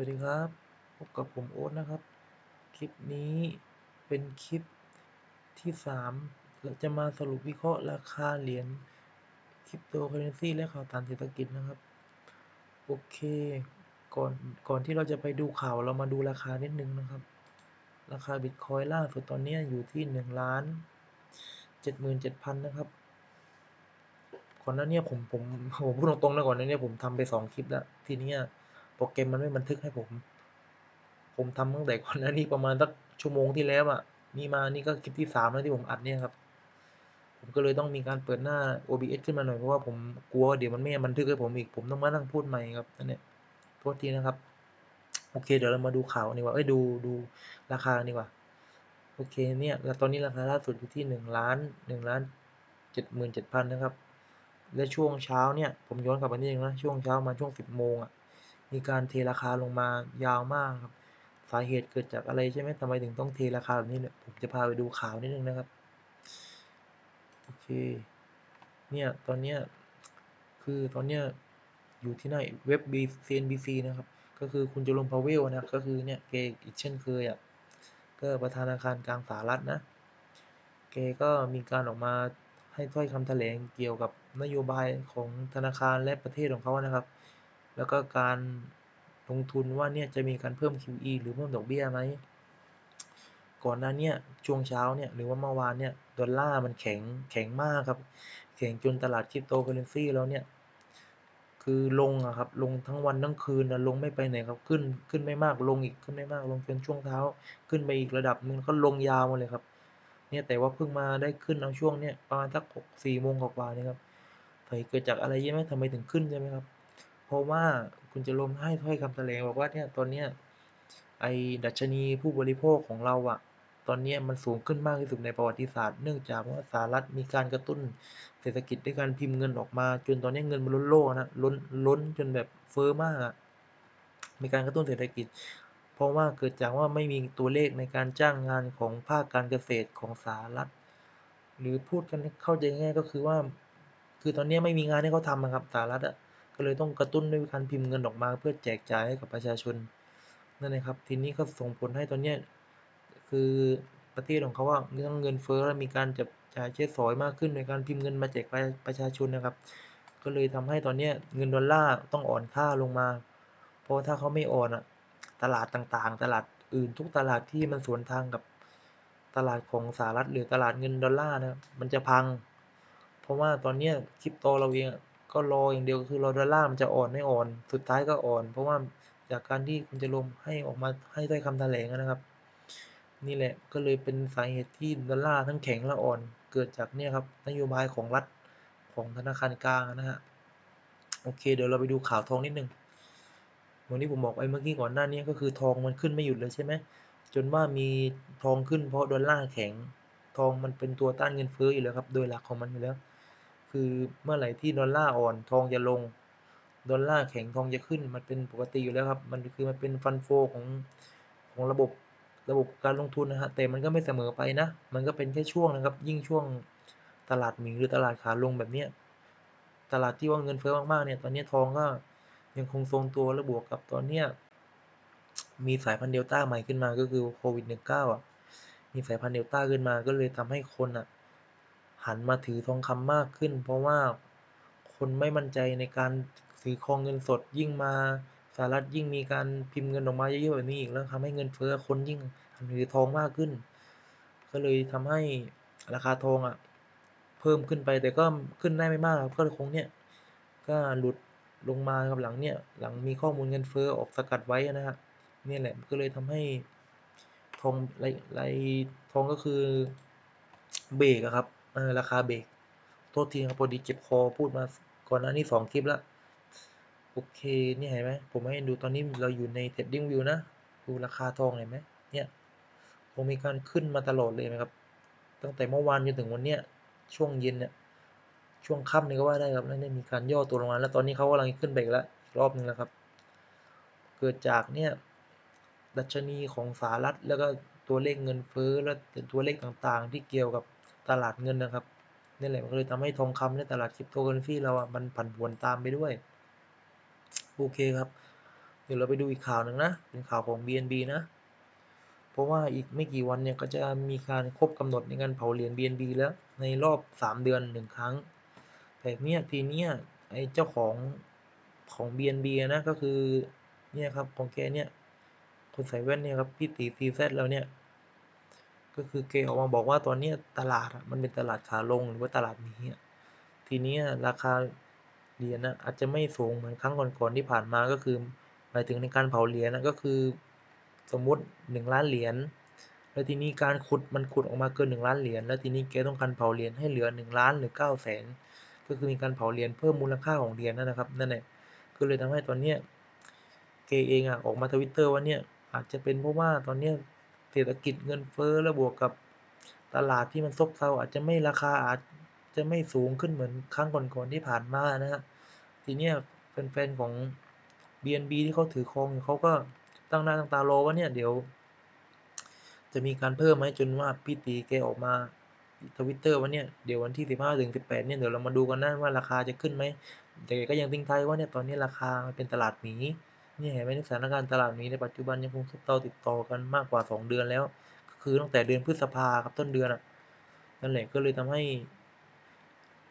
วัสดีครับ พบกับผมโอ๊ตนะครับ คลิปนี้เป็นคลิปที่สามเราจะมาสรุปวิเคราะห์ราคาเหรียญคริปโตเคอเรนซีและข่าวสารเศรษฐกิจนะครับ โอเคก่อนก่อนที่เราจะไปดูข่าวเรามาดูราคานิดนึงนะครับ ราคาบิตคอยล่าสุดตอนนี้อยู่ที่หนึ่งล้านเจ็ดหมื่นเจ็ดพันนะครับก่อนหน้านี้ผมผมผมพูดตรงๆนะก่อนหน้านี้ผมทำไปสองคลิปแล้วทีนี้ โปรแกรมมันไม่บันทึกให้ผม ผมทำตั้งแต่ก่อนหน้านี้ประมาณสักชั่วโมงที่แล้วอะ นี่มานี่ก็คลิปที่สามแล้วที่ผมอัดเนี่ยครับ ผมก็เลยต้องมีการเปิดหน้า OBS ขึ้นมาหน่อยเพราะว่าผมกลัวเดี๋ยวมันไม่บันทึกให้ผมอีก ผมต้องมานั่งพูดใหม่ครับนั่นเนี่ยโทษทีนะครับ โอเคเดี๋ยวเรามาดูข่าวดีกว่า เอ้ยดูดูราคาดีกว่า โอเคเนี่ยตอนนี้ราคาล่าสุดอยู่ที่หนึ่งล้านหนึ่งล้านเจ็ดหมื่นเจ็ดพันนะครับ และช่วงเช้าเนี่ยผมย้อนกลับไปนิดนึงนะช่วงเช้ามาช่วงสิบโมงอะ มีการเทราคาลงมายาวมากครับ สาเหตุเกิดจากอะไรใช่ไหมทำไมถึงต้องเทราคาแบบนี้เนี่ยผมจะพาไปดูข่าวนิดนึงนะครับโอเคเนี่ยตอนเนี้ยคือตอนเนี้ยอยู่ที่ไหนเว็บ CNBC นบีฟีนะครับก็คือคุณจอร์มพาวเวลนะก็คือเนี่ยเกอีกเช่นเคยอะก็ประธานาคารกลางสหรัฐนะแกก็มีการออกมาให้ถ้อยคำแถลงเกี่ยวกับนโยบายของธนาคารและประเทศของเขานะครับ แล้วก็การลงทุนว่าเนี่ยจะมีการเพิ่ม QE หรือเพิ่มดอกเบี้ยไหม ก่อนหน้านี้ช่วงเช้าเนี่ยหรือว่าเมื่อวานเนี่ยดอลลาร์มันแข็งแข็งมากครับ แข็งจนตลาดคริปโตเคอเรนซีแล้วเนี่ยคือลงอะครับลงทั้งวันทั้งคืนนะลงไม่ไปไหนครับขึ้นขึ้นไม่มากลงอีกขึ้นไม่มากลงจนช่วงเช้า ขึ้นไปอีกระดับนึงก็ลงยาวมาเลยครับเนี่ยแต่ว่าเพิ่งมาได้ขึ้นเอาช่วงเนี่ยประมาณสักหกสี่โมงกว่าๆนี่ครับเหตุเกิดจากอะไรใช่ไหมทำไมถึงขึ้นใช่ไหมครับ เพราะว่าคุณจะลมให้ถ้อยคำแถลงบอกว่าเนี่ยตอนเนี้ยไอ้ดัชนีผู้บริโภคของเราอะตอนนี้มันสูงขึ้นมากที่สุดในประวัติศาสตร์ เนื่องจากว่าสหรัฐมีการกระตุ้นเศรษฐกิจด้วยการพิมพ์เงินออกมา จนตอนนี้เงินมันล้นโลกนะล้นล้นจนแบบเฟ้อมากอะมีการกระตุ้นเศรษฐกิจ เพราะว่าเกิดจากว่าไม่มีตัวเลขในการจ้างงานของภาคการเกษตรของสหรัฐ หรือพูดกันเข้าใจง่ายก็คือว่า คือตอนนี้ไม่มีงานให้เขาทำนะครับสหรัฐอะ ก็เลยต้องกระตุ้นด้วยการพิมพ์เงินออกมาเพื่อแจกจ่ายให้กับประชาชนนั่นนะครับทีนี้ก็ส่งผลให้ตอนนี้คือประเทศของเขาว่าเรื่องเงินเฟ้อและมีการจับจ่ายใช้สอยมากขึ้นในการพิมพ์เงินมาแจกประชาชนนะครับ ก็เลยทำให้ตอนนี้เงินดอลลาร์ต้องอ่อนค่าลงมา เพราะถ้าเขาไม่อ่อนอะตลาดต่างๆ ตลาดอื่นทุกตลาดที่มันสวนทางกับตลาดของสหรัฐหรือตลาดเงินดอลลาร์นะมันจะพัง เพราะว่าตอนนี้คริปโตเราเอง ก็รออย่างเดียวคือรอดอลลาร์มันจะอ่อนไม่อ่อน สุดท้ายก็อ่อน เพราะว่าจากการที่คุณจะลมให้ออกมาให้ได้คำแถลงนะครับ นี่แหละก็เลยเป็นสาเหตุที่ดอลลาร์ทั้งแข็งและอ่อน เกิดจากเนี่ยครับนโยบายของรัฐของธนาคารกลางนะฮะโอเค เดี๋ยวเราไปดูข่าวทองนิดนึงเหมือนที่ผมบอกไปเมื่อกี้ก่อนหน้านี้ก็คือทองมันขึ้นไม่หยุดเลยใช่ไหมจนว่ามีทองขึ้นเพราะดอลลาร์แข็ง ทองมันเป็นตัวต้านเงินเฟ้ออยู่แล้วครับ โดยหลักของมันอยู่แล้ว คือเมื่อไหร่ที่ดอลลาร์อ่อนทองจะลง ดอลลาร์แข็งทองจะขึ้น มันเป็นปกติอยู่แล้วครับ มันคือมันเป็นฟันโฟของของระบบระบบการลงทุนนะฮะ แต่มันก็ไม่เสมอไปนะ มันก็เป็นแค่ช่วงนะครับ ยิ่งช่วงตลาดหมิงหรือตลาดขาลงแบบเนี้ย ตลาดที่ว่าเงินเฟ้อมากๆเนี่ย ตอนนี้ทองก็ยังคงทรงตัวและบวกกับตอนเนี้ยมีสายพันธุ์เดลต้าใหม่ขึ้นมาก็คือโควิด -19 อะ มีสายพันธุ์เดลต้าขึ้นมาก็เลยทำให้คนอะ หันมาถือทองคำมากขึ้น เพราะว่าคนไม่มั่นใจในการถือครองเงินสดยิ่งมาสหรัฐยิ่งมีการพิมพ์เงินออกมาเยอะๆแบบนี้อีกแล้วทำให้เงินเฟ้อคนยิ่งถือทองมากขึ้น ก็เลยทำให้ราคาทองอะเพิ่มขึ้นไปแต่ก็ขึ้นได้ไม่มากครับก็คงเนี่ยก็หลุดลงมาครับหลังเนี่ยหลังมีข้อมูลเงินเฟ้อออกสกัดไว้นะฮะนี่แหละก็เลยทำให้ทองไรไรทองก็คือเบรกครับ เออราคาเบรกโทษทีครับพอดีเจ็บคอพูดมาก่อนหน้านี้สองคลิปแล้ว โอเคนี่เห็นไหมผมให้ดูตอนนี้เราอยู่ใน trading view นะ ดูราคาทองเห็นไหมเนี่ยคงมีการขึ้นมาตลอดเลยนะครับ ตั้งแต่เมื่อวานจนถึงวันเนี้ยช่วงเย็นเนี่ยช่วงค่ำนี่ก็ว่าได้ครับแล้วเนี่ยมีการย่อตัวลงมาแล้วตอนนี้เขากำลังขึ้นไปอีกแล้วรอบนึงแล้วครับ เกิดจากเนี่ยดัชนีของสหรัฐแล้วก็ตัวเลขเงินเฟ้อและตัวเลขต่างๆ ที่เกี่ยวกับ ตลาดเงินนะครับนี่แหละมันก็เลยทำให้ทองคำในตลาดคริปโตเคอเรนซีเราอะมันผันผวนตามไปด้วย โอเคครับ เดี๋ยวเราไปดูอีกข่าวหนึ่งนะ เป็นข่าวของ BNB นะ เพราะว่าอีกไม่กี่วันเนี่ยก็จะมีการครบกำหนดในการเผาเหรียญ BNB แล้วในรอบ 3 เดือนหนึ่งครั้ง แต่เนี่ยทีเนี้ยไอ้เจ้าของของ BNB นะก็คือเนี่ยครับของแกเนี่ยคนใส่แว่นเนี่ยครับพี่ตีซีแซดแล้วเนี่ย ก็คือแกออกมาบอกว่าตอนนี้ตลาดมันเป็นตลาดขาลงหรือว่าตลาดนี้ ทีนี้ราคาเหรียญนะอาจจะไม่สูงเหมือนครั้งก่อนๆที่ผ่านมาก็คือหมายถึงในการเผาเหรียญนะก็คือ สมมุติหนึ่งล้านเหรียญแล้วทีนี้การขุดมันขุดออกมาเกินหนึ่งล้านเหรียญแล้วทีนี้แกต้องการเผาเหรียญให้เหลือหนึ่งล้านหรือเก้าแสนก็คือมีการเผาเหรียญเพิ่มมูลค่าของเหรียญนั่นนะครับนั่นแหละก็เลยทำให้ตอนเนี้ยเกเองอะออกมาทวิตเตอร์ว่าเนี่ยอาจจะเป็นเพราะว่าตอนเนี้ย เศรษฐกิจเงินเฟ้อแล้วบวกกับตลาดที่มันซบเซาอาจจะไม่ราคาอาจจะไม่สูงขึ้นเหมือนครั้งก่อนๆที่ผ่านมานะฮะทีเนี้ยแฟนๆของ BNB ที่เขาถือครองอยู่เขาก็ตั้งหน้าตั้งตารอว่าเนี่ยเดี๋ยว จะมีการเพิ่มไหมจนว่าพี่ตีแกออกมาทวิตเตอร์ว่าเนี่ยเดี๋ยววันที่สิบห้าถึงสิบแปดเนี่ยเดี๋ยวเรามาดูกันนะว่าราคาจะขึ้นไหมแต่กก็ยังทิ้งท้ายว่าเนี่ยตอนนี้ราคามันเป็นตลาดหมี นี่เห็นไหมสถานการณ์ตลาดหมีในปัจจุบันยังคงซบเซาติดต่อกันมากกว่าสองเดือนแล้วคือตั้งแต่เดือนพฤษภาครับต้นเดือนอะนั่นแหละก็เลยทำให้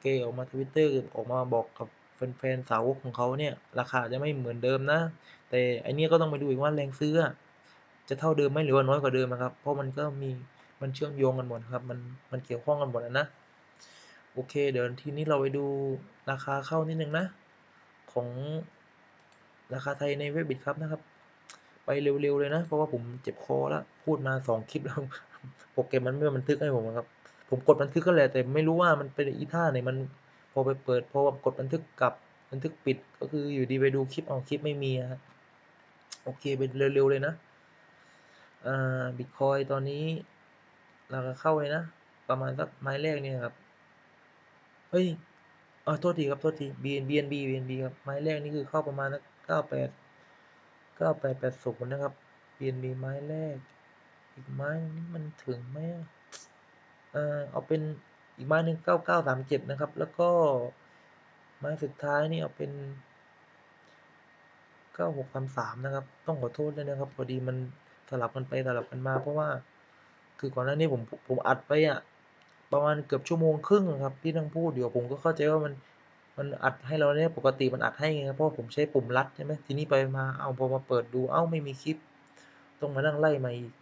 เกออกมาทวิตเตอร์ออกมาบอกกับแฟนๆสาวกของเขาเนี่ย ราคาจะไม่เหมือนเดิมนะ แต่อันนี้ก็ต้องไปดูอีกว่าแรงซื้อ จะเท่าเดิมไหมหรือว่าน้อยกว่าเดิมครับ เพราะมันก็มีมันเชื่อมโยงกันหมดครับ มันมันเกี่ยวข้องกันหมดนะ โอเค เดี๋ยวทีนี้เราไปดูราคาเข้านิดนึงนะ ของ ราคาไทยในเว็บบิตครับนะครับ ไปเร็วๆเลยนะ เพราะว่าผมเจ็บคอแล้ว พูดมาสองคลิปแล้วโปรแกรมมันไม่บันทึกให้ผมครับ ผมกดบันทึกก็แหละแต่ไม่รู้ว่ามันเป็นอีท่าไหนมันพอไปเปิดพอกดบันทึกกลับบันทึกปิดก็คืออยู่ดีไปดูคลิปเอาคลิปไม่มีครับโอเคไปเร็วๆเลยนะอ่าบิตคอยตอนนี้ราคาเข้าเลยนะ ประมาณสักไม้แรกเนี่ยครับเฮ้ยอ๋อโทษทีครับโทษที BN BNB BNB ครับไม้แรกนี่คือเข้าประมาณสัก เก้าแปดเก้าแปดแปดศูนย์นะครับ BNB ไม้แรก อีกไม้นี้มันถึงไหมเออเอาเป็นอีกไม้หนึ่งเก้าเก้าสามเจ็ดนะครับ แล้วก็ไม้สุดท้ายนี่เอาเป็นเก้าหกสามสามนะครับ ต้องขอโทษด้วยนะครับพอดีมันสลับกันไปสลับกันมาเพราะว่า คือก่อนหน้านี้ผมผมอัดไปอะประมาณเกือบชั่วโมงครึ่งครับที่ทั้งพูดเดี๋ยวผมก็เข้าใจว่ามัน มันอัดให้เราเนี่ยปกติมันอัดให้ไงครับเพราะผมใช้ปุ่มลัดใช่ไหมทีนี้ไปมาเอาพอมาเปิดดูเอ้าไม่มีคลิปต้องมานั่งไล่มาอีก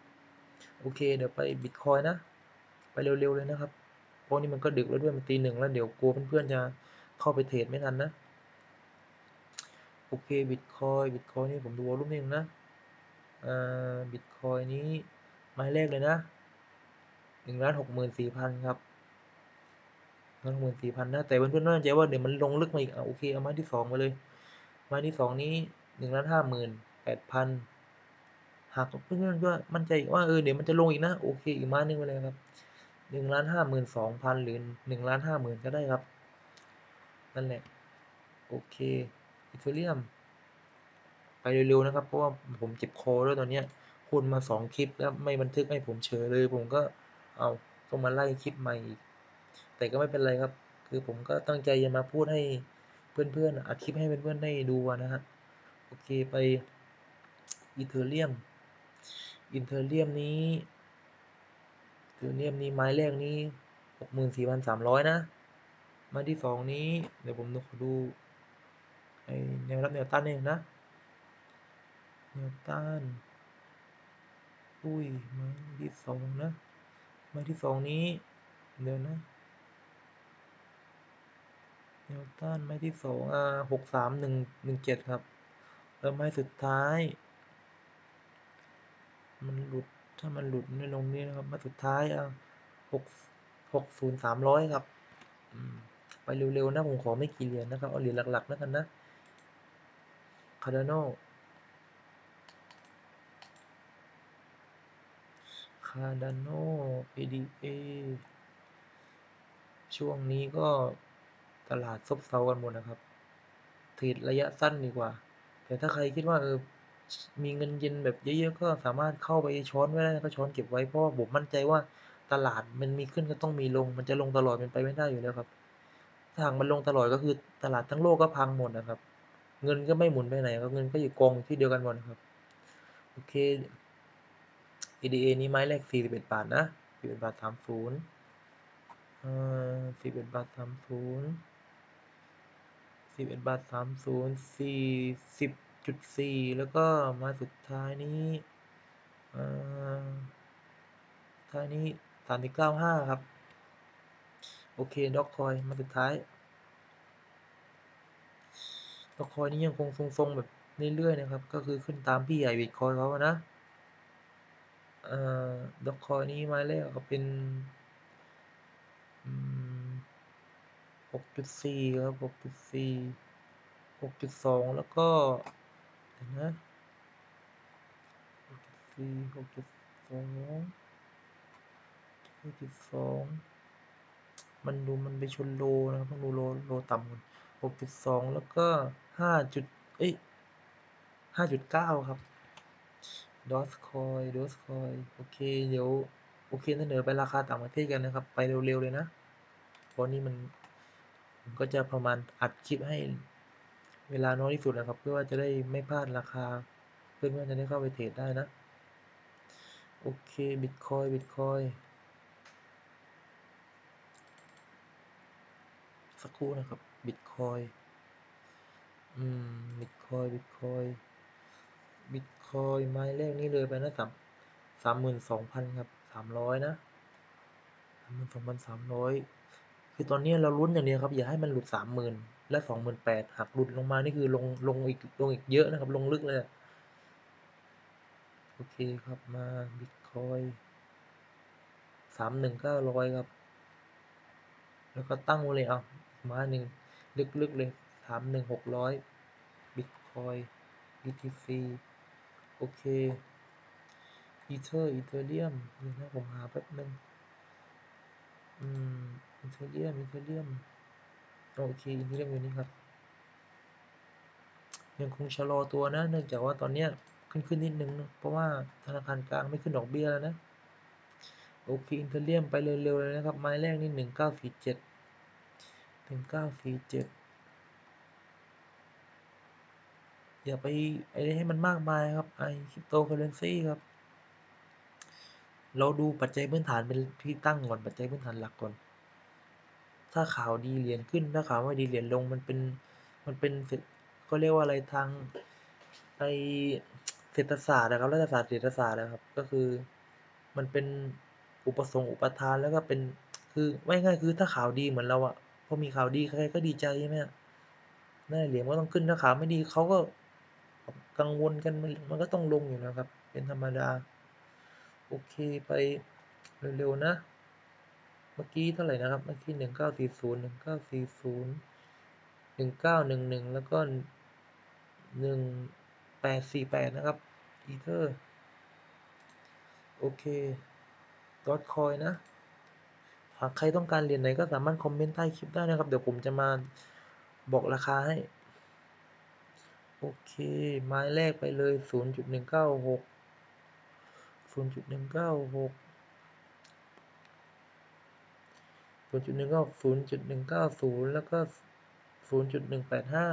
โอเคเดี๋ยวไปบิตคอยนะไปเร็วๆเลยนะครับเพราะนี่มันก็ดึกแล้วด้วยมันตีหนึ่งแล้วเดี๋ยวกลัวเพื่อนๆจะเข้าไปเทรดไม่ทันนะโอเคบิตคอยบิตคอยนี่ผมดูวอลุ่มนิดนึงนะอ่าบิตคอยนี้ไม้แรกเลยนะหนึ่งล้านหกหมื่นสี่พันครับ หนึ่งหมื่นสี่พันนะ แต่เพื่อนๆน่าใจว่าเดี๋ยวมันลงลึกมาอีกอะโอเคเอาไม้ที่สองมาเลยไม้ที่สองนี้หนึ่งล้านห้าหมื่นแปดพันหากเพื่อนๆว่ามั่นใจว่าเออเดี๋ยวมันจะลงอีกนะโอเคอีกไม้นึงไปเลยครับหนึ่งล้านห้าหมื่นสองพันหรือหนึ่งล้านห้าหมื่นก็ได้ครับนั่นแหละโอเคอีเทเรียม ไปเร็วๆนะครับ เพราะว่าผมเจ็บคอแล้วตอนเนี้ยพูดมาสองคลิปแล้วไม่บันทึกให้ผมเฉยเลย ผมก็เอาต้องมาไล่คลิปใหม่อีก แต่ก็ไม่เป็นไรครับ คือผมก็ตั้งใจจะมาพูดให้เพื่อนๆอัดคลิปให้เพื่อนๆได้ดูนะฮะโอเคไปอีเทอรเรียมอินเทอร์เรียมนี้อีเทอร์เรียมนี้ไม้แรกนี้หกหมื่นสี่พันสามร้อยนะ ไม้ที่สองนี้ เดี๋ยวผมดูไอแนวรับแนวต้านเองนะ แนวต้าน อุ้ยไม้ที่สองนะ ไม้ที่สองนี้ เดี๋ยวนะ นวต้านไม้ที่สองอ่าหกสามหนึ่งหนึ่งเจ็ดครับ แล้วไม้สุดท้าย มันหลุดถ้ามันหลุดไม่ลงนี่นะครับ ไม้สุดท้ายอ่าหกหกศูนย์สามร้อยครับไปเร็วๆนะผมขอไม่กี่เหรียญนะครับ เอาเหรียญหลักๆแล้วกันนะคาร์ดานคาร์ดานโน ADA ช่วงนี้ก็ ตลาดซบเซากันหมดนะครับ เทรดระยะสั้นดีกว่า แต่ถ้าใครคิดว่าเออมีเงินเย็นแบบเยอะๆก็สามารถเข้าไปช้อนไว้ได้ก็ช้อนเก็บไว้เพราะว่าผมมั่นใจว่าตลาดมันมีขึ้นก็ต้องมีลง มันจะลงตลอดเป็นไปไม่ได้อยู่แล้วครับถ้าหากมันลงตลอดก็คือตลาดทั้งโลกก็พังหมดนะครับ เงินก็ไม่หมุนไปไหนครับเงินก็อยู่กองอยู่ที่เดียวกันหมดครับโอเค EDA นี้ไม้แรก41บาทนะ41บาท30อ่อ41บาท30 สิบเอ็ดบาทสามศูนย์สี่สิบจุดสี่แล้วก็มาสุดท้ายนี้ท้ายนี้สามสิบเก้าห้าครับ โอเคด็อกคอยมาสุดท้ายด็อกคอยนี้ยังคงทรงๆแบบเรื่อยๆนะครับ ก็คือขึ้นตามพี่ใหญ่บิตคอยเขานะด็อกคอยนี้มาแล้วเป็น 6.4 ครับ 6.4 6.2 แล้วก็เห็นนะ6.4 6.2 6.2 มันดูมันไปชนโลนะครับมันดูโลโลต่ำกว่า6.2 แล้วก็5จุดเอ้ย5.9 ครับดอสคอยดอสคอยโอเค เดี๋ยว โอเคเสนอไปราคาต่างประเทศกันนะครับ ไปเร็วๆเลยนะเพราะนี่มัน ก็จะประมาณอัดคลิปให้เวลาน้อยที่สุดนะครับ เพื่อว่าจะได้ไม่พลาดราคา เพื่อนๆจะได้เข้าไปเทรดได้นะ โอเคบิตคอยบิตคอยสักครู่นะครับบิตคอยอืมบิตคอยบิตคอยบิตคอยไม้แรกนี่เลยไปนะสามสามหมื่นสองพันครับสามร้อยนะสามหมื่นสองพันสามร้อย คือตอนนี้เราลุ้นอย่างเดียวครับอย่าให้มันหลุดสามหมื่นและสองหมื่นแปดหักหลุดลงมานี่คือลงลงอีกลงอีกเยอะนะครับ ลงลึกเลยโอเคครับมาบิตคอยสามหนึ่งเก้าร้อยครับ แล้วก็ตั้งไว้เลยเอามาหนึ่งลึกๆเลยสามหนึ่งหกร้อยบิตคอย BTC โอเคอีเทอร์อีเทเรียมนี่นะผมหาแป๊บนึงอืม อีเทเรียมอีเทเรียมโอเคอีเทเรียมอยู่นี่ครับ ยังคงชะลอตัวนะ เนื่องจากว่าตอนเนี้ยขึ้นขึ้นนิดนึงนะเพราะว่าธนาคารกลางไม่ขึ้นดอกเบี้ยแล้วนะโอเคอินเทเรียมไปเร็วๆเลยนะครับไม้แรกนี่หนึ่งเก้าสี่เจ็ดหนึ่งเก้าสี่เจ็ดอย่าไปไอ้ให้มันมากมายครับไอคริปโตเคอเรนซีครับ เราดูปัจจัยพื้นฐานเป็นที่ตั้งก่อนปัจจัยพื้นฐานหลักก่อน ถ้าข่าวดีเหรียญขึ้น ถ้าข่าวไม่ดีเหรียญลง มันเป็น มันเป็นก็เรียกว่าอะไร ทางไอเศรษฐศาสตร์นะครับ รัฐศาสตร์ เศรษฐศาสตร์นะครับ ก็คือมันเป็นอุปสงค์ อุปทาน แล้วก็เป็น คือไม่ง่ายคือถ้าข่าวดีเหมือนเราอะ พอมีข่าวดีใครก็ดีใจใช่ไหมนั่นเหรียญก็ต้องขึ้น ถ้าข่าวไม่ดีเขาก็กังวลกันมันก็ต้องลงอยู่นะครับ เป็นธรรมดา โอเคไปเร็วๆนะ เมื่อกี้เท่าไหร่นะครับ เมื่อกี้หนึ่งเก้าสี่ศูนย์หนึ่งเก้าสี่ศูนย์หนึ่งเก้าหนึ่งหนึ่งแล้วก็หนึ่งแปดสี่แปดนะครับอีเทอร์โอเคดอทคอยนะหากใครต้องการเหรียญไหนก็สามารถคอมเมนต์ใต้คลิปได้นะครับ เดี๋ยวผมจะมาบอกราคาให้ โอเค ไม้แรกไปเลย 0.196 0.196 ศูนย์จุดหนึ่งก้าหกศูนย์จุดหนึ่งเก้าศูนย์แล้วก็ศูนย์จุดหนึ่งแปดห้า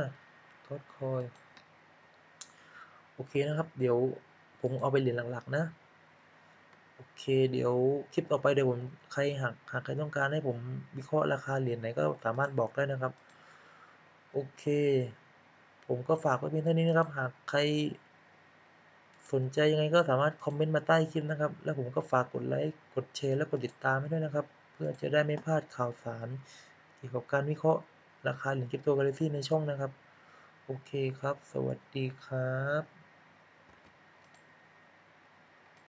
ทอดคอยโอเคนะครับ เดี๋ยวผมเอาไปเหรียญหลักๆนะ โอเค เดี๋ยวคลิปต่อไปเดี๋ยวผมใครหากหากใครต้องการให้ผมวิเคราะห์ราคาเหรียญไหนก็สามารถบอกได้นะครับ โอเค ผมก็ฝากไว้เพียงเท่านี้นะครับ หากใครสนใจยังไงก็สามารถคอมเมนต์มาใต้คลิปนะครับ แล้วผมก็ฝากกดไลค์ กดแชร์ และกดติดตามให้ด้วยนะครับ พื่อจะได้ไม่พลาดข่าวสาร เกี่ยวกับการวิเคราะห์ราคาเหรียญคริปโตเคอเรนซีในช่องนะครับ โอเคครับ สวัสดีครับ